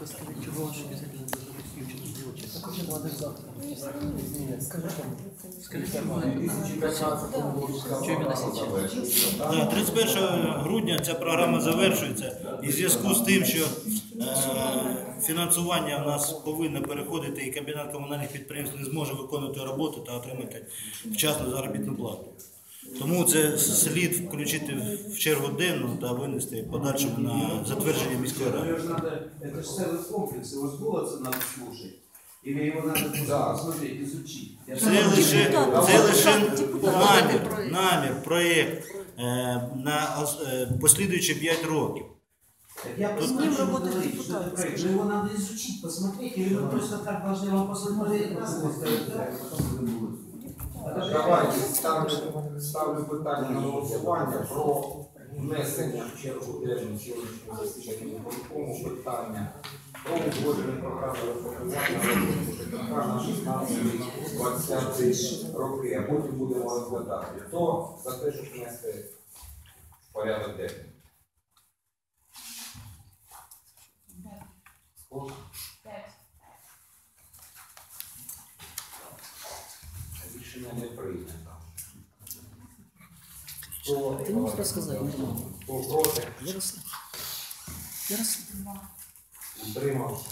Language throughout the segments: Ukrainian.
Расскажи, чего он обязательно должен быть включен в дело? Как вообще молодых завтра? Скажи, скажи, что Що сейчас? Да, 31 грудня ця програма завершується. І в зв'язку з тим, що е, фінансування у нас повинно переходити, і Кабінет комунальних підприємств не зможе виконувати роботу та отримати вчасну заробітну плату. Тому це слід включити в чергу денну та винести подальшому на затвердження міської ради. Его же надо, это же целый комплекс, его с голоса надо слушать. Или его надо просто посмотреть, изучить. Я Це знаю, лише, депутат. це лише Депутат. намір, намір, проєкт е, на ос- е, послідуючі 5 років. Так я ним посмотрю, что работает говорит, что депутат, это проект. скажи. Но его надо изучить, посмотреть, или вы просто так должны его посмотреть, раз и сказать, да, и потом будем голосовать. Это же Давайте ставлю, ставлю питання на голосування про внесення в чергу денну сьогоднішнього засідання виконкому питання про узгодження програми виконання на 16-20 роки, а потім будемо розглядати. Хто за те, щоб внести в порядок денний? Хто? Рішення не прийнято. Хто, Ты не можешь рассказать, не знаю. хто проти? Ярослав. Ярослав. Утримався.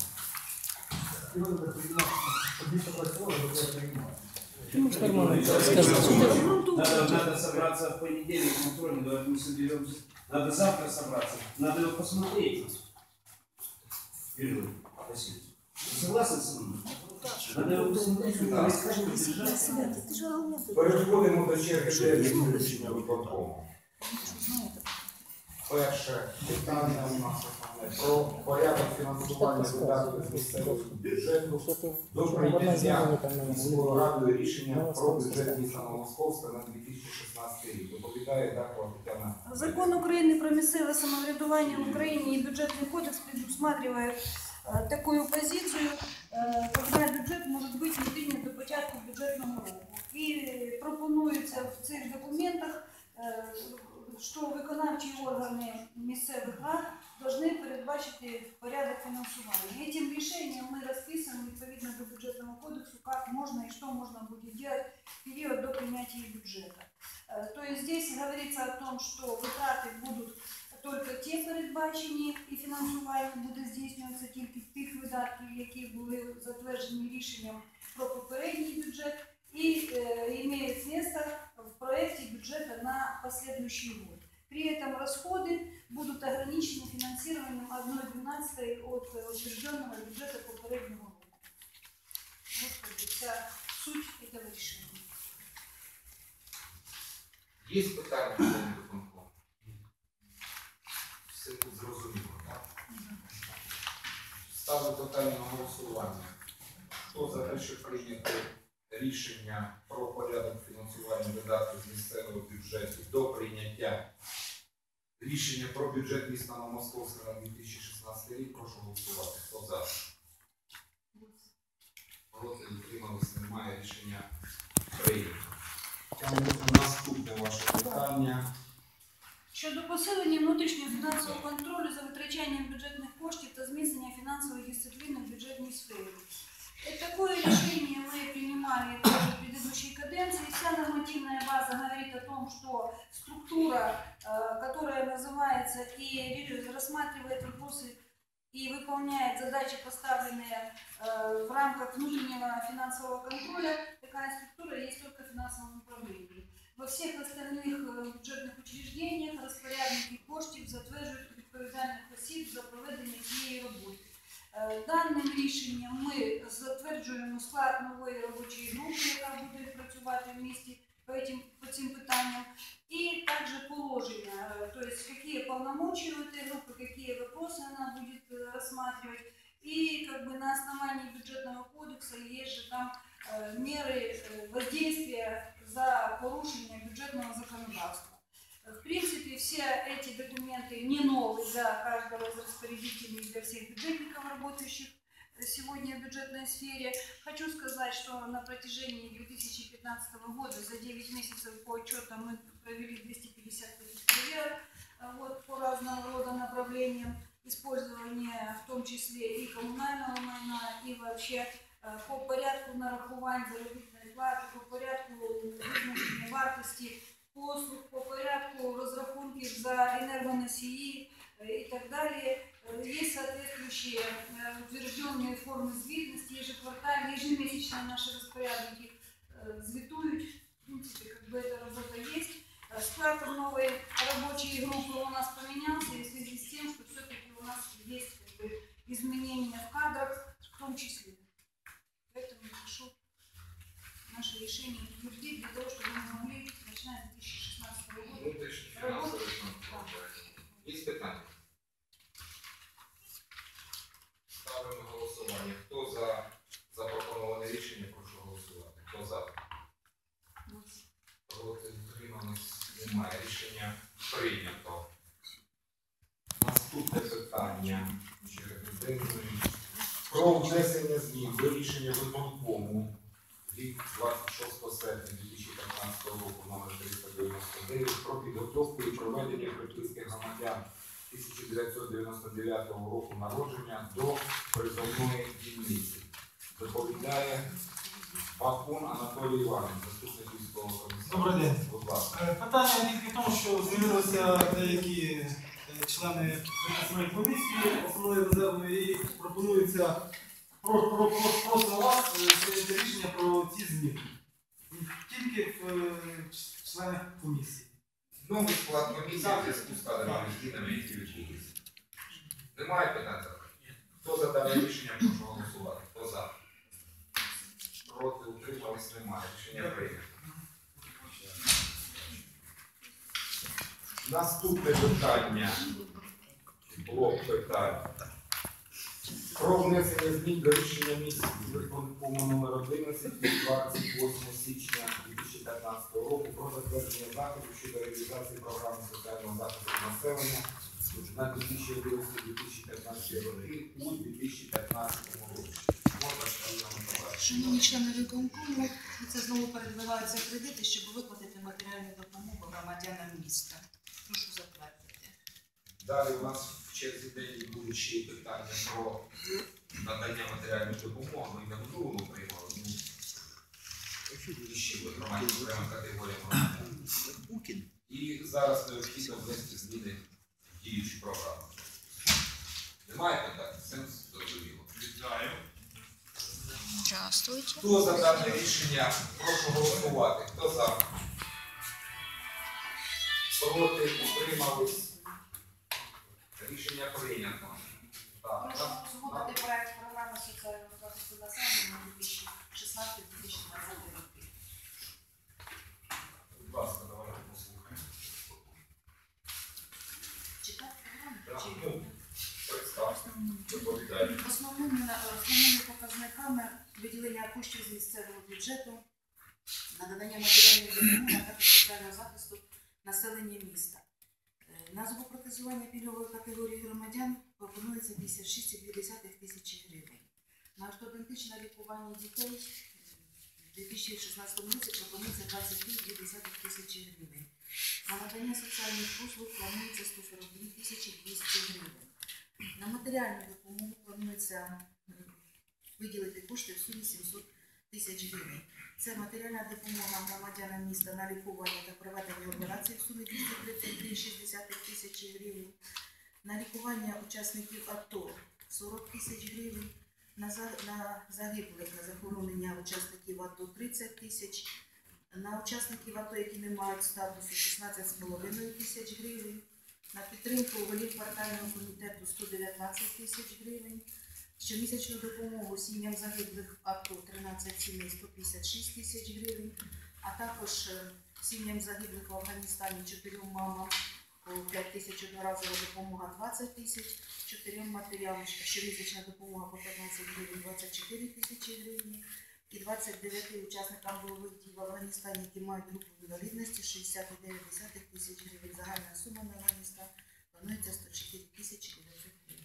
Ты можешь нормально рассказывать. Надо, надо собраться в понедельник на вторник, давайте мы соберемся. Надо завтра собраться. Надо его посмотреть. Ирина, спасибо. Вы согласны со мной? Надо его посмотреть, Да. искать, поддержать. Переходимо до черги денних рішення виконкому. Перше питання у нас основне про порядок фінансування видатків з місцевого бюджету до прийняття міською радою рішення про бюджет міста Новомосковська на 2016 рік. Доповідає Дакова Тетяна. Закон України про місцеве самоврядування в Україні и бюджетный кодекс предусматривает э, такую позицию, э, когда бюджет может быть не принят до початку бюджетного року. І пропонується в цих документах, е, що виконавчі органи місцевих рад должны передбачити порядок финансирования. Этим решением мы расписываем відповідно до бюджетного кодексу, как можно и что можно будет делать в период до принятия бюджета. Э, То есть здесь говорится о том, що витрати будуть только ті передбачені і фінансування буде здійснюватися тільки тих видатків, які були затверджені рішенням про попередній бюджет, і э, имеет место в проекте бюджета на последующий год. При этом расходы будут ограничены финансированием 1,12 от э, утвержденного бюджета попереднего року. Вот как бы вся суть этого решения. Є питання до виконкому? Все тут зрозуміло, так? Ставлю питання голосування. Хто за те, щоб прийняти рішення про порядок фінансування видатків з місцевого бюджету до прийняття рішення про бюджет міста Новомосковська на 2016 рік, прошу голосувати. Хто за? Проти утримались, немає рішення прийнято. Наступне ваше питання. Щодо посилення внутрішнього фінансового контролю за витрачанням бюджетних коштів та зміцнення фінансової дисципліни в бюджетній сфері. Э, Такое решение мы принимали тоже в предыдущей каденции. Вся нормативная база говорит о том, что структура, э, которая называется и ре- рассматривает вопросы и выполняет задачи, поставленные э, в рамках внутреннего финансового контроля, такая структура есть только в финансовом управлении. Во всіх остальних е, бюджетних учреждениях розпорядники коштів затверджують відповідальних осіб за проведення цієї роботи. Е, Даним рішенням ми затверджуємо склад нової робочої групи, яка буде працювати в місті по этим, по цим питанням, і також положення, е, то есть какие полномочия у этой группы, какие вопросы она будет э, рассматривать. И как бы на основании бюджетного кодекса есть же там э, меры э, воздействия за порушение бюджетного законодательства. В принципе, все эти документы не новые для каждого из распорядителей, для всех бюджетников, работающих сегодня в бюджетной сфере. Хочу сказать, что на протяжении 2015 года за 9 месяцев по отчетам мы провели 250 тысяч проверок э, вот, по разного рода направлениям использования, в том числе и коммунального майна, и вообще е, по порядку нарахувань заробітної плати, по порядку визначення вартості послуг, по порядку розрахунків за енергоносії е, и так далее. Э, Есть соответствующие э, утвержденные формы звітності, ежеквартальные, ежемесячные наши распорядники э, звітують. В принципе, как бы эта работа есть. Э, Склад новой рабочей группы у нас поменялся и в связи с тем, Наступне питання. Про внесення змін до рішення виконкому від 26 серпня 2015 року номер 399 про підготовку і проведення приписки громадян 1999 року народження до призовної дільниці. Доповідає Бакун Анатолій Іванович, заступник військового комісаря. Добрий день. Будь ласка. Е, Питання тільки в тому, що з'явилися деякі члени випускної комісії основної резервної і пропонується про, про, про, просимо вас е, прийняти рішення про ці зміни. Тільки в е, членів комісії. Новий склад комісії в зв'язку з кадровими змінами, які відбулися. Немає питань? Хто за дане рішення, прошу голосувати. Хто за? Проти утримались немає. Рішення прийнято. Наступне питання. Блок питань. Про внесення змін до рішення місяців виконкому номер 11 від 28 січня 2015 року про затвердження заходів щодо реалізації програми соціального захисту населення на 2011-2015 роки у 2015 році. Шановні члени виконкому, це знову передвигаються кредити, щоб виплатити матеріальну допомогу громадянам міста. Прошу затвердити. Далі у нас в черзі день будуть ще питання про надання матеріальної допомоги. Ми на минулому приймали. Ну, і ще ви громадян окрема категорія громадян. І зараз необхідно внести зміни в діючу програму. Немає питань? Сенс зрозуміло. Вітаю. Здравствуйте. Хто за дане рішення? Прошу голосувати. Хто за? Проти утримались. Рішення прийнято. Так, Прошу нас- узгодити проект програми соціального захисту населення на 2016-2020 роки. Будь ласка, давайте послухаємо. Читати програму? Так, ну, Представте, доповідайте. Основними, основними показниками виділення коштів з місцевого бюджету на надання матеріальної допомоги та соціального захисту населення міста. Е, На зубопротезування пільгової категорії громадян пропонується 56,2 тисячі гривень. На ортодонтичне лікування дітей в 2016 році пропонується 22,2 тисячі гривень. На надання соціальних послуг планується 142 тисячі 200 гривень. На матеріальну допомогу планується виділити кошти в сумі 700 тисяч гривень. Це матеріальна допомога громадянам міста на лікування та проведення операцій в сумі 233,6 тисячі гривень. На лікування учасників АТО 40 тисяч гривень. На, загиблих на захоронення учасників АТО 30 тисяч. На учасників АТО, які не мають статусу, 16,5 тисяч гривень. На підтримку голів квартального комітету 119 тисяч гривень. Щомісячну допомогу сім'ям загиблих в АТО 13 сімей 156 тисяч гривень, а також е, сім'ям загиблих в Афганістані чотирьом мамам по 5 тисяч одноразова допомога 20 тисяч, чотирьом матерям щомісячна допомога по 15 гривень 24 тисячі гривень. І 29 учасникам бойових дій в Афганістані, які мають групу інвалідності 69,9 тисяч гривень. Загальна сума на Афганістан планується 104 тисячі 900 гривень.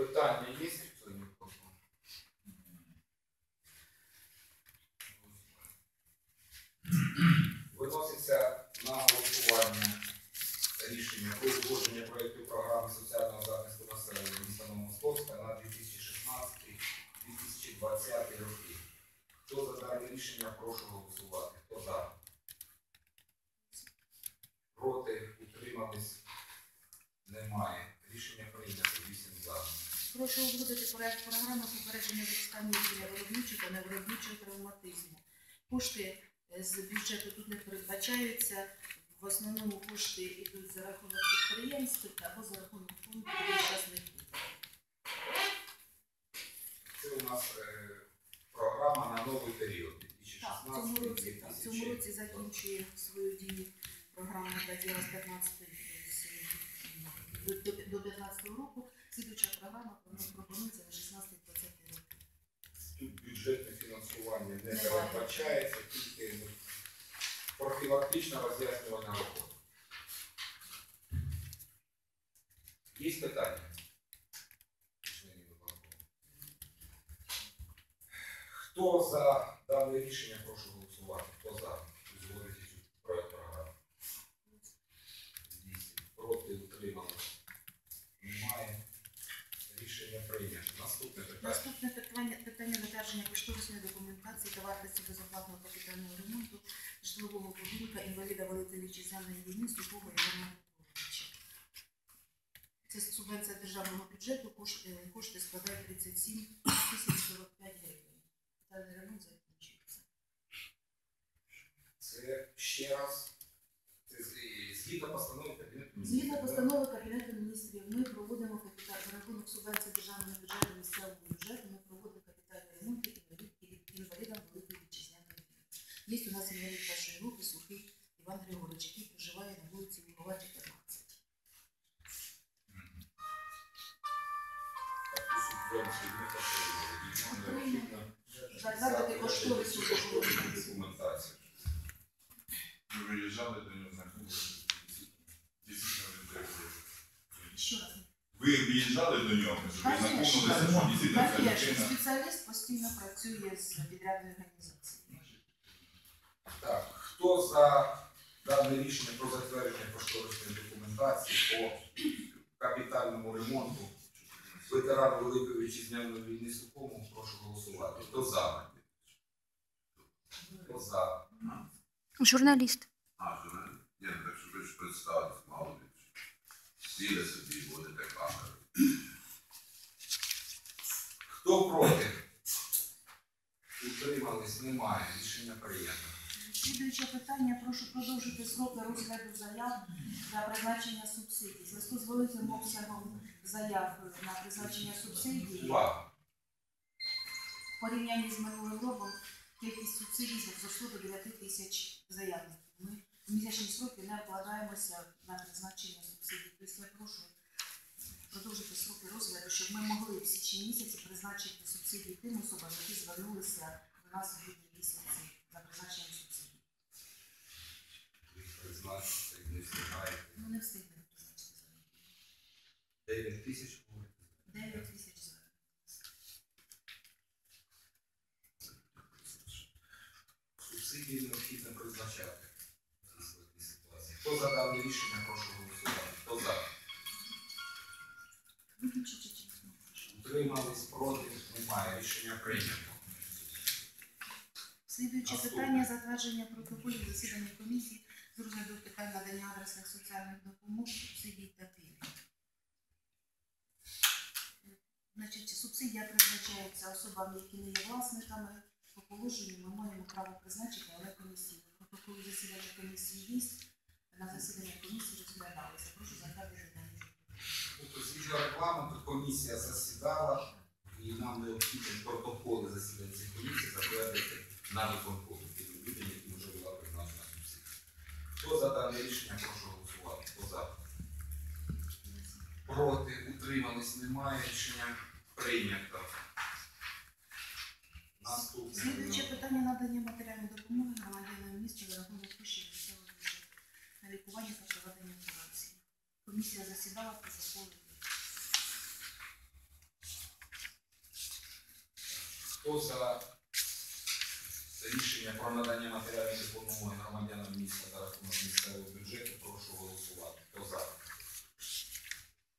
Питання є виконкому? Виноситься на голосування рішення про узгодження проєкту проект програми попередження рівня виробничого та невиробничого травматизму. Кошти е, з бюджету тут не передбачаються. В основному кошти йдуть за рахунок підприємств або за рахунок фонду випадків. Це у нас е, програма на новий період. Так, в цьому році, так, в цьому році закінчує свою дію програма «Бадіра» з 15 до, до, до 15 року. Слідуюча програма пропонується на 16-20 роки. Тут бюджетне не Немає. передбачається, тільки профілактична роз'яснювальна робота. Є питання? Хто за дане рішення, прошу голосувати. Хто за? Узгодити цю проект програми. Вісім. Проти утримали. Немає. Рішення прийнято. Наступне питання. Питання, затвердження кошторисної документації та вартості безоплатного капітального ремонту житлового будинка інваліда великої вітчизняної війни Сухого Івана Петровича. Це субвенція державного бюджету, кошти, кошти складають 37 тисяч 45 гривень. Капітальний ремонт закінчується. Це ще раз. Згідно постанови Кабінету Згідно Міністрів, постанови Кабінету міністрів, ми проводимо за рахунок субвенції державного бюджету місцевого бюджету. Ми проводимо капітальні ремонти інвалід- інвалідам великої вітчизняної війни. Є у нас інвалід першої групи сухий Іван Григорович, який проживає на вулиці Лугова, 14. таку субвенцію не отримали. І нам необхідно Затвердити кошторисну кошторисну документацію. документацію. Ми виїжджали до нього знайомилися. Дійсно, він требує. Ще раз. Ви виїжджали до нього, щоб ви Конечно, що дійсно ця Конечно, людина. спеціаліст постійно працює з підрядною організацією. Так, хто за дане рішення про затвердження кошторисної документації по капітальному ремонту ветерану Великої Вітчизняної війни Сухому, прошу голосувати. Хто за? Хто за? Журналіст. А, що не? Ні, ну так, щоб ви ж Сіли собі, будете камери. Хто проти? Утримались? Немає. Рішення прийнято. Слідуюче питання. Прошу продовжити сроки розгляду заяв для призначення субсидій. Зв'язку з великим обсягом заяв на призначення субсидій Увага! в порівнянні з минулим роком кількість субсидій зросло до 9 тисяч заявників. Ми місячні сроки не вкладаємося на призначення субсидій. Тобто я прошу продовжити сроки розгляду, щоб ми могли в січні місяці призначити субсидії тим особам, які звернулися до нас в грудні місяці за призначенням субсидій. Ви призначите, не встигаєте. Ну не встигнемо призначити заявки. 9 тисяч говорите. 9 тисяч звернень. Субсидії необхідно призначати в цій складній ситуації. Хто за дане рішення, прошу голосувати. Хто за? Утримались, проти, немає. Рішення прийнято. Слідуюче Наступне. питання затвердження протоколів засідання комісії з розгляду питань надання адресних соціальних допомог, субсидій та пільг. Значить, субсидія призначається особам, які не є власниками. По положенню ми маємо право призначити, але комісії. Протоколи засідання комісії є. На засідання комісії розглядалися. Прошу. Тобто, згідно регламенту, комісія засідала і нам необхідно протоколи засідань цієї комісії затвердити на виконкомі тим людям, які вже була призначена субсидія. Хто за дане рішення, прошу голосувати. Хто за? Проти, утримались, немає. Рішення прийнято. Наступне. Слідуюче питання надання матеріальної допомоги громадянам міста за рахунок на лікування та проведення операції. Комісія засідала по закону. Хто за рішення про надання матеріальної допомоги громадянам міста за рахунок місцевого бюджету, прошу голосувати. Хто за?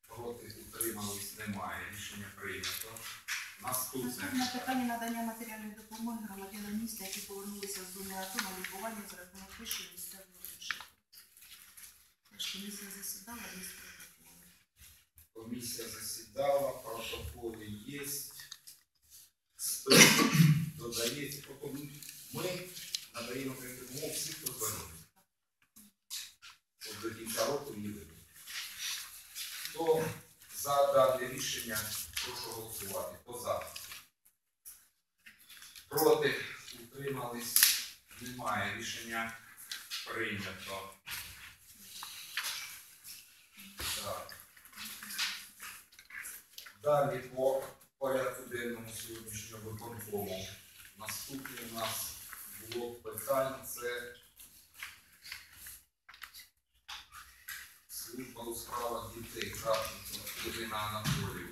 Проти утримались немає. Рішення прийнято. Наступне. Питання надання матеріальної допомоги громадянам міста, які повернулися з зони АТО на лікування за рахунок коштів місцевого Комісія засідала, є протоколи. Комісія засідала, протоколи є. Додається. Ми надаємо передумов всіх, хто звернувся. От до кінця року її ведуть. Хто за дане рішення, прошу голосувати. Хто за? Проти утримались немає. Рішення прийнято. Далі по порядку денному сьогоднішнього виконкому. Наступне у нас блок питань це служба у справах дітей Кравченко Ірина Анатоліївна.